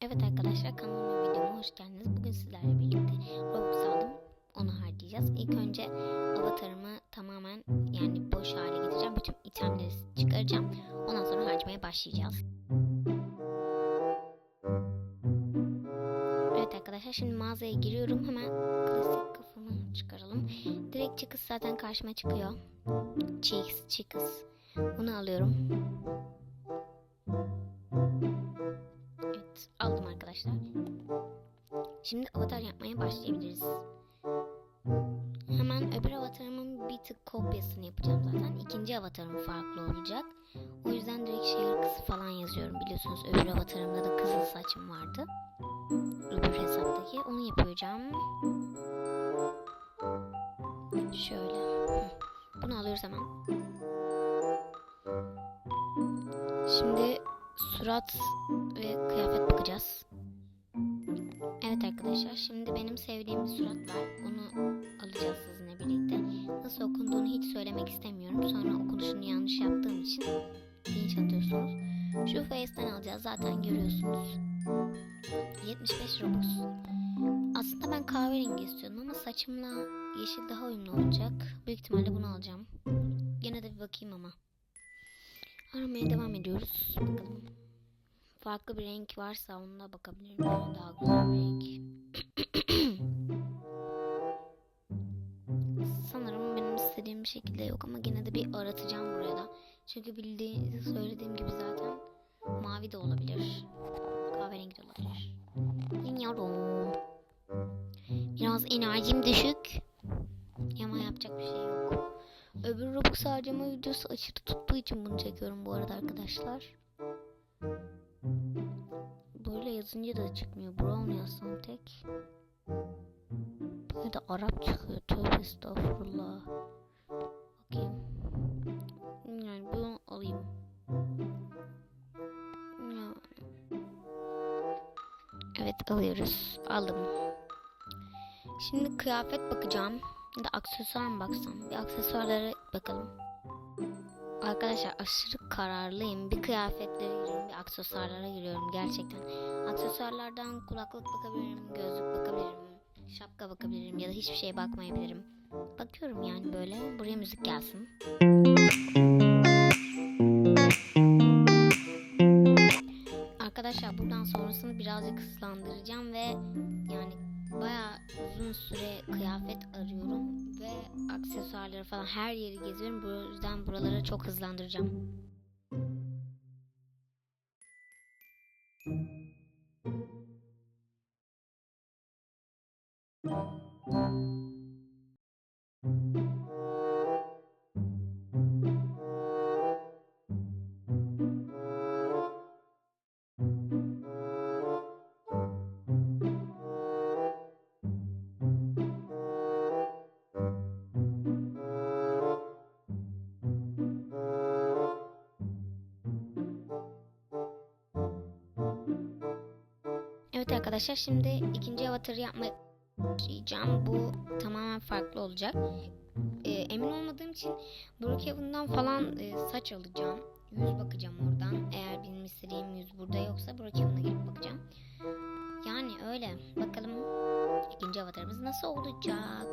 Evet arkadaşlar kanalıma videoma hoş geldiniz. Bugün sizlerle birlikte Robux aldım. Onu harcayacağız. İlk önce avatarımı tamamen yani boş hale getireceğim. Bütün itemleri çıkaracağım. Ondan sonra harcamaya başlayacağız. Evet arkadaşlar şimdi mağazaya giriyorum. Hemen klasik kafamı çıkaralım. Direkt çıkış zaten karşıma çıkıyor. Cheeks, Cheeks. Bunu alıyorum. Arkadaşlar. Şimdi avatar yapmaya başlayabiliriz. Hemen öbür avatarımın bir tık kopyasını yapacağım zaten. İkinci avatarım farklı olacak. O yüzden direkt şehir kızı falan yazıyorum. Biliyorsunuz öbür avatarımda da kızıl saçım vardı. Öbür hesaptaki. Onu yapacağım. Şöyle. Bunu alıyoruz hemen. Şimdi surat ve kıyafet bakacağız. Evet arkadaşlar şimdi benim sevdiğim bir surat var. Onu alacağız sizinle birlikte. Nasıl okunduğunu hiç söylemek istemiyorum. Sonra okunuşunu yanlış yaptığım için linç atıyorsunuz. Şu face'ten alacağız zaten görüyorsunuz. 75 Robux. Aslında ben kahverengi istiyordum ama saçımla yeşil daha uyumlu olacak. Büyük ihtimalle bunu alacağım. Gene de bir bakayım ama. Aramaya devam ediyoruz. Bakalım. Farklı bir renk varsa onunla bakabilirim. Daha güzel bir renk. Sanırım benim istediğim bir şekilde yok ama gene de bir aratacağım buraya da. Çünkü bildiğinizi söylediğim gibi zaten mavi de olabilir. Kahverengi de olabilir. Bilmiyorum. Biraz enerjim düşük. Ama yapacak bir şey yok. Öbür Robux harcama videosu aşırı tuttuğu için bunu çekiyorum bu arada arkadaşlar. Yazınca da çıkmıyor. Brown yazsam tek. Böyle de Arap çıkıyor. Tövbe estağfurullah. Bakayım. Yani bunu alayım. Evet alıyoruz. Aldım. Şimdi kıyafet bakacağım. Ya da aksesuar mı baksam? Bir aksesuarlara bakalım. Arkadaşlar aşırı kararlıyım. Bir kıyafetlere giriyorum, bir aksesuarlara giriyorum gerçekten. Aksesuarlardan kulaklık bakabilirim, gözlük bakabilirim, şapka bakabilirim ya da hiçbir şeye bakmayabilirim. Bakıyorum yani böyle. Buraya müzik gelsin. Arkadaşlar buradan sonrasını birazcık hızlandıracağım ve yani bayağı uzun süre kıyafet arıyorum ve aksesuarları falan her yeri geziyorum. Bu yüzden buraları çok hızlandıracağım. Evet arkadaşlar şimdi ikinci avatarı yapmaya başlayacağım. Bu tamamen farklı olacak. Ee, emin olmadığım için Brookhaven'dan falan e, saç alacağım. Yüz bakacağım oradan. Eğer benim istediğim yüz burada yoksa Brookhaven'a girip bakacağım. Yani öyle. Bakalım ikinci avatarımız nasıl olacak?